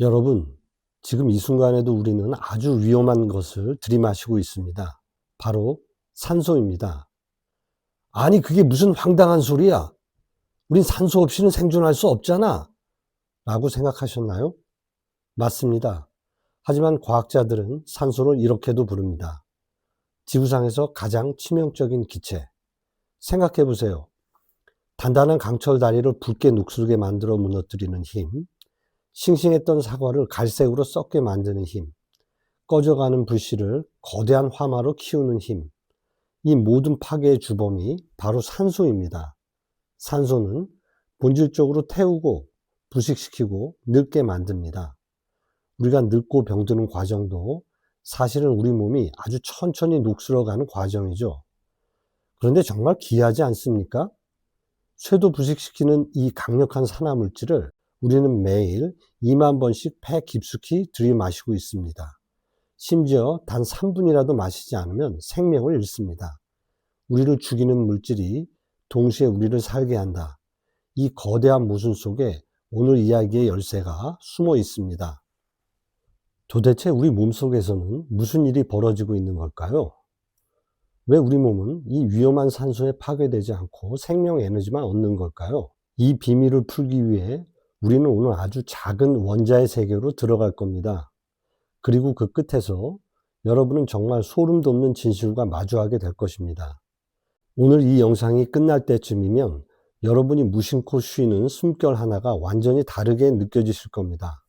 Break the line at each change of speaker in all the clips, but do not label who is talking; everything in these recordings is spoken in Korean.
여러분, 지금 이 순간에도 우리는 아주 위험한 것을 들이마시고 있습니다. 바로 산소입니다. 아니, 그게 무슨 황당한 소리야? 우린 산소 없이는 생존할 수 없잖아. 라고 생각하셨나요? 맞습니다. 하지만 과학자들은 산소를 이렇게도 부릅니다. 지구상에서 가장 치명적인 기체. 생각해 보세요. 단단한 강철 다리를 붉게 녹슬게 만들어 무너뜨리는 힘, 싱싱했던 사과를 갈색으로 썩게 만드는 힘, 꺼져가는 불씨를 거대한 화마로 키우는 힘, 이 모든 파괴의 주범이 바로 산소입니다. 산소는 본질적으로 태우고 부식시키고 늙게 만듭니다. 우리가 늙고 병드는 과정도 사실은 우리 몸이 아주 천천히 녹슬어가는 과정이죠. 그런데 정말 귀하지 않습니까? 쇠도 부식시키는 이 강력한 산화물질을 우리는 매일 2만 번씩 폐 깊숙이 들이마시고 있습니다. 심지어 단 3분이라도 마시지 않으면 생명을 잃습니다. 우리를 죽이는 물질이 동시에 우리를 살게 한다. 이 거대한 모순 속에 오늘 이야기의 열쇠가 숨어 있습니다. 도대체 우리 몸 속에서는 무슨 일이 벌어지고 있는 걸까요? 왜 우리 몸은 이 위험한 산소에 파괴되지 않고 생명 에너지만 얻는 걸까요? 이 비밀을 풀기 위해 우리는 오늘 아주 작은 원자의 세계로 들어갈 겁니다. 그리고 그 끝에서 여러분은 정말 소름 돋는 진실과 마주하게 될 것입니다. 오늘 이 영상이 끝날 때쯤이면 여러분이 무심코 쉬는 숨결 하나가 완전히 다르게 느껴지실 겁니다.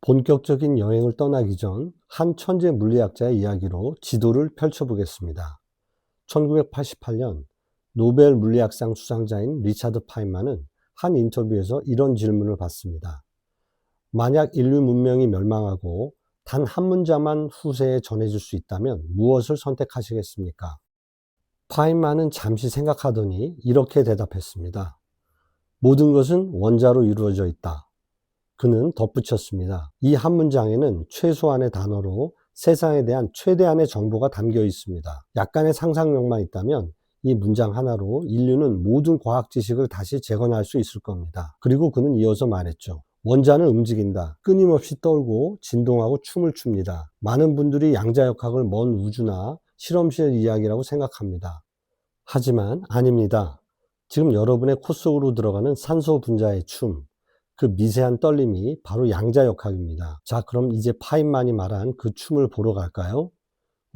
본격적인 여행을 떠나기 전 한 천재 물리학자의 이야기로 지도를 펼쳐보겠습니다. 1988년 노벨 물리학상 수상자인 리차드 파인만은 한 인터뷰에서 이런 질문을 받습니다. 만약 인류 문명이 멸망하고 단 한 문자만 후세에 전해질 수 있다면 무엇을 선택하시겠습니까? 파인만은 잠시 생각하더니 이렇게 대답했습니다. 모든 것은 원자로 이루어져 있다. 그는 덧붙였습니다. 이 한 문장에는 최소한의 단어로 세상에 대한 최대한의 정보가 담겨 있습니다. 약간의 상상력만 있다면 이 문장 하나로 인류는 모든 과학 지식을 다시 재건할 수 있을 겁니다. 그리고 그는 이어서 말했죠. 원자는 움직인다. 끊임없이 떨고 진동하고 춤을 춥니다. 많은 분들이 양자 역학을 먼 우주나 실험실 이야기라고 생각합니다. 하지만 아닙니다. 지금 여러분의 코 속으로 들어가는 산소 분자의 춤, 그 미세한 떨림이 바로 양자 역학입니다. 자, 그럼 이제 파인만이 말한 그 춤을 보러 갈까요?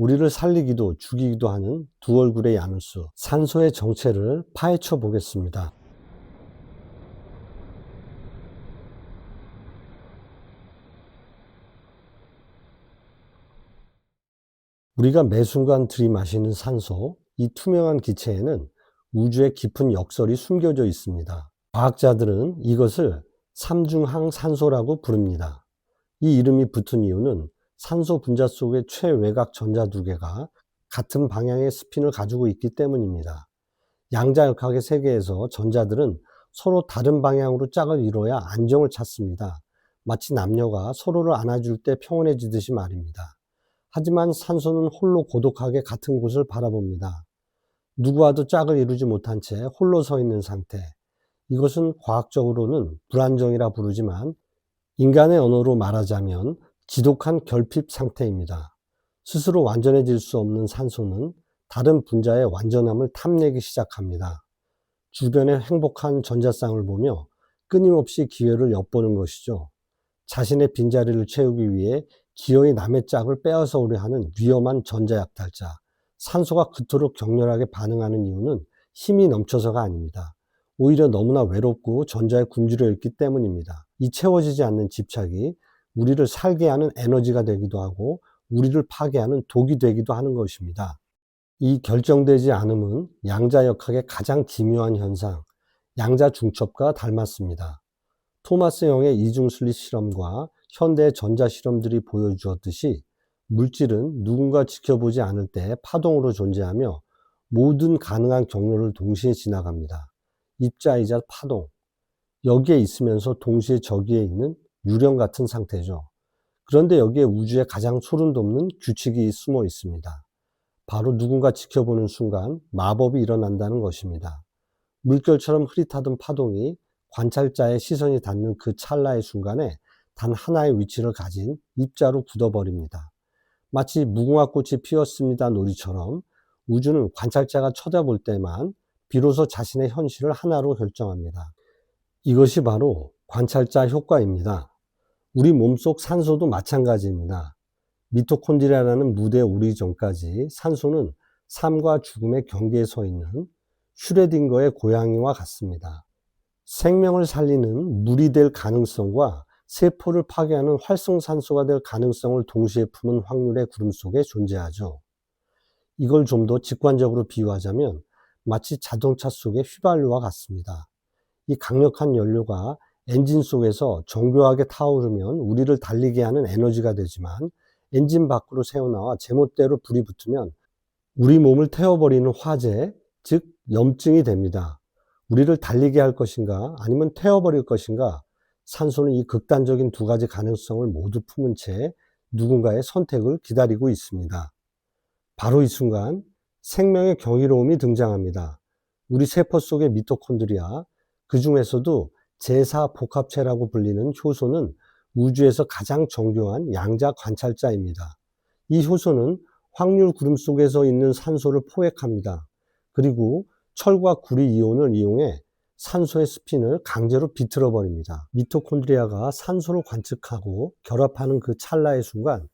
우리를 살리기도 죽이기도 하는 두 얼굴의 야누스, 산소의 정체를 파헤쳐 보겠습니다. 우리가 매 순간 들이마시는 산소, 이 투명한 기체에는 우주의 깊은 역설이 숨겨져 있습니다. 과학자들은 이것을 삼중항 산소라고 부릅니다. 이 이름이 붙은 이유는 산소 분자 속의 최외곽 전자 두 개가 같은 방향의 스핀을 가지고 있기 때문입니다. 양자역학의 세계에서 전자들은 서로 다른 방향으로 짝을 이뤄야 안정을 찾습니다. 마치 남녀가 서로를 안아줄 때 평온해지듯이 말입니다. 하지만 산소는 홀로 고독하게 같은 곳을 바라봅니다. 누구와도 짝을 이루지 못한 채 홀로 서 있는 상태. 이것은 과학적으로는 불안정이라 부르지만 인간의 언어로 말하자면 지독한 결핍 상태입니다. 스스로 완전해질 수 없는 산소는 다른 분자의 완전함을 탐내기 시작합니다. 주변의 행복한 전자쌍을 보며 끊임없이 기회를 엿보는 것이죠. 자신의 빈자리를 채우기 위해 기어이 남의 짝을 빼앗아 오려 하는 위험한 전자약탈자. 산소가 그토록 격렬하게 반응하는 이유는 힘이 넘쳐서가 아닙니다. 오히려 너무나 외롭고 전자에 굶주려 있기 때문입니다. 이 채워지지 않는 집착이 우리를 살게 하는 에너지가 되기도 하고 우리를 파괴하는 독이 되기도 하는 것입니다. 이 결정되지 않음은 양자역학의 가장 기묘한 현상, 양자 중첩과 닮았습니다. 토마스 형의 이중슬릿 실험과 현대 전자 실험들이 보여주었듯이 물질은 누군가 지켜보지 않을 때 파동으로 존재하며 모든 가능한 경로를 동시에 지나갑니다. 입자이자 파동. 여기에 있으면서 동시에 저기에 있는 유령 같은 상태죠. 그런데 여기에 우주의 가장 소름 돋는 규칙이 숨어 있습니다. 바로 누군가 지켜보는 순간 마법이 일어난다는 것입니다. 물결처럼 흐릿하던 파동이 관찰자의 시선이 닿는 그 찰나의 순간에 단 하나의 위치를 가진 입자로 굳어버립니다. 마치 무궁화 꽃이 피었습니다 놀이처럼 우주는 관찰자가 쳐다볼 때만 비로소 자신의 현실을 하나로 결정합니다. 이것이 바로 관찰자 효과입니다. 우리 몸속 산소도 마찬가지입니다. 미토콘드리아라는 무대에 오르기 전까지 산소는 삶과 죽음의 경계에 서 있는 슈레딩거의 고양이와 같습니다. 생명을 살리는 물이 될 가능성과 세포를 파괴하는 활성산소가 될 가능성을 동시에 품은 확률의 구름 속에 존재하죠. 이걸 좀 더 직관적으로 비유하자면 마치 자동차 속의 휘발유와 같습니다. 이 강력한 연료가 엔진 속에서 정교하게 타오르면 우리를 달리게 하는 에너지가 되지만 엔진 밖으로 새어나와 제멋대로 불이 붙으면 우리 몸을 태워버리는 화재, 즉 염증이 됩니다. 우리를 달리게 할 것인가 아니면 태워버릴 것인가 산소는 이 극단적인 두 가지 가능성을 모두 품은 채 누군가의 선택을 기다리고 있습니다. 바로 이 순간 생명의 경이로움이 등장합니다. 우리 세포 속의 미토콘드리아, 그 중에서도 제4 복합체라고 불리는 효소는 우주에서 가장 정교한 양자 관찰자입니다. 이 효소는 확률 구름 속에서 있는 산소를 포획합니다. 그리고 철과 구리 이온을 이용해 산소의 스핀을 강제로 비틀어 버립니다. 미토콘드리아가 산소를 관측하고 결합하는 그 찰나의 순간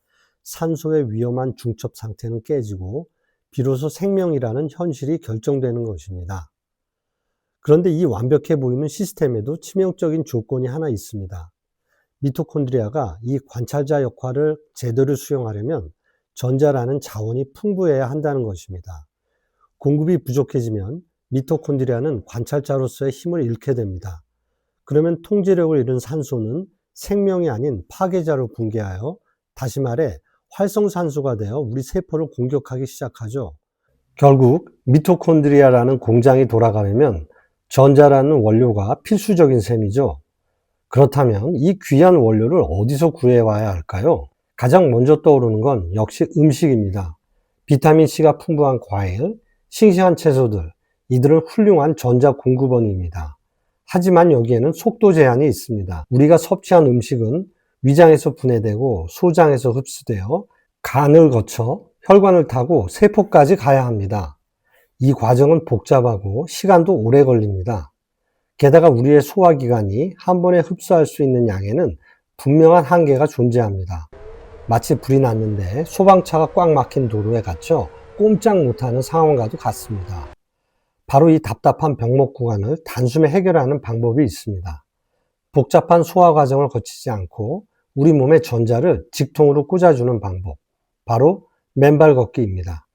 산소의 위험한 중첩 상태는 깨지고 비로소 생명이라는 현실이 결정되는 것입니다. 그런데 이 완벽해 보이는 시스템에도 치명적인 조건이 하나 있습니다. 미토콘드리아가 이 관찰자 역할을 제대로 수행하려면 전자라는 자원이 풍부해야 한다는 것입니다. 공급이 부족해지면 미토콘드리아는 관찰자로서의 힘을 잃게 됩니다. 그러면 통제력을 잃은 산소는 생명이 아닌 파괴자로 붕괴하여 다시 말해 활성산소가 되어 우리 세포를 공격하기 시작하죠. 결국 미토콘드리아라는 공장이 돌아가려면 전자라는 원료가 필수적인 셈이죠. 그렇다면 이 귀한 원료를 어디서 구해와야 할까요? 가장 먼저 떠오르는 건 역시 음식입니다. 비타민C가 풍부한 과일, 싱싱한 채소들, 이들은 훌륭한 전자 공급원입니다. 하지만 여기에는 속도 제한이 있습니다. 우리가 섭취한 음식은 위장에서 분해되고 소장에서 흡수되어 간을 거쳐 혈관을 타고 세포까지 가야 합니다. 이 과정은 복잡하고 시간도 오래 걸립니다. 게다가 우리의 소화기관이 한 번에 흡수할 수 있는 양에는 분명한 한계가 존재합니다. 마치 불이 났는데 소방차가 꽉 막힌 도로에 갇혀 꼼짝 못하는 상황과도 같습니다. 바로 이 답답한 병목 구간을 단숨에 해결하는 방법이 있습니다. 복잡한 소화 과정을 거치지 않고 우리 몸의 전자를 직통으로 꽂아주는 방법. 바로 맨발 걷기입니다.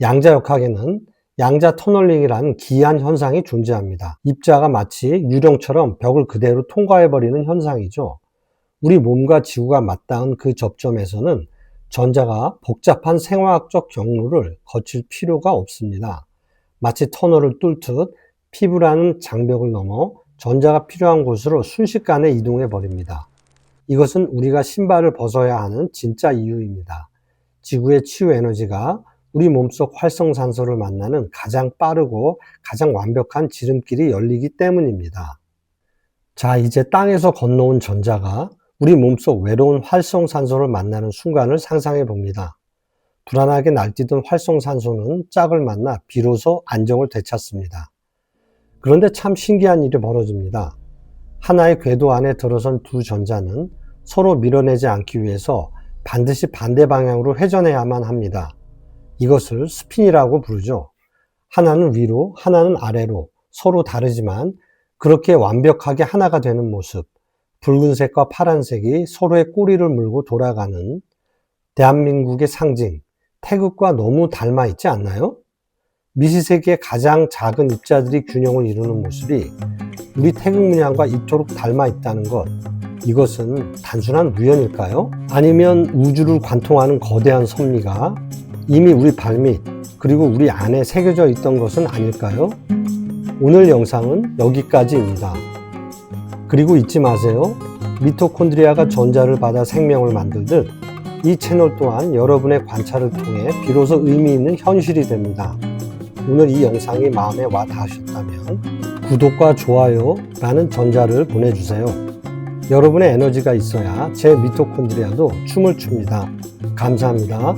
양자역학에는 양자 터널링이라는 기이한 현상이 존재합니다. 입자가 마치 유령처럼 벽을 그대로 통과해버리는 현상이죠. 우리 몸과 지구가 맞닿은 그 접점에서는 전자가 복잡한 생화학적 경로를 거칠 필요가 없습니다. 마치 터널을 뚫듯 피부라는 장벽을 넘어 전자가 필요한 곳으로 순식간에 이동해 버립니다. 이것은 우리가 신발을 벗어야 하는 진짜 이유입니다. 지구의 치유 에너지가 우리 몸속 활성산소를 만나는 가장 빠르고 가장 완벽한 지름길이 열리기 때문입니다. 자, 이제 땅에서 건너온 전자가 우리 몸속 외로운 활성산소를 만나는 순간을 상상해 봅니다. 불안하게 날뛰던 활성산소는 짝을 만나 비로소 안정을 되찾습니다. 그런데 참 신기한 일이 벌어집니다. 하나의 궤도 안에 들어선 두 전자는 서로 밀어내지 않기 위해서 반드시 반대 방향으로 회전해야만 합니다. 이것을 스핀이라고 부르죠. 하나는 위로, 하나는 아래로 서로 다르지만 그렇게 완벽하게 하나가 되는 모습, 붉은색과 파란색이 서로의 꼬리를 물고 돌아가는 대한민국의 상징, 태극과 너무 닮아 있지 않나요? 미시세계의 가장 작은 입자들이 균형을 이루는 모습이 우리 태극 문양과 이토록 닮아 있다는 것, 이것은 단순한 우연일까요? 아니면 우주를 관통하는 거대한 섭리가 이미 우리 발밑 그리고 우리 안에 새겨져 있던 것은 아닐까요? 오늘 영상은 여기까지입니다. 그리고 잊지 마세요. 미토콘드리아가 전자를 받아 생명을 만들듯 이 채널 또한 여러분의 관찰을 통해 비로소 의미 있는 현실이 됩니다. 오늘 이 영상이 마음에 와 닿으셨다면 구독과 좋아요라는 전자를 보내주세요. 여러분의 에너지가 있어야 제 미토콘드리아도 춤을 춥니다. 감사합니다.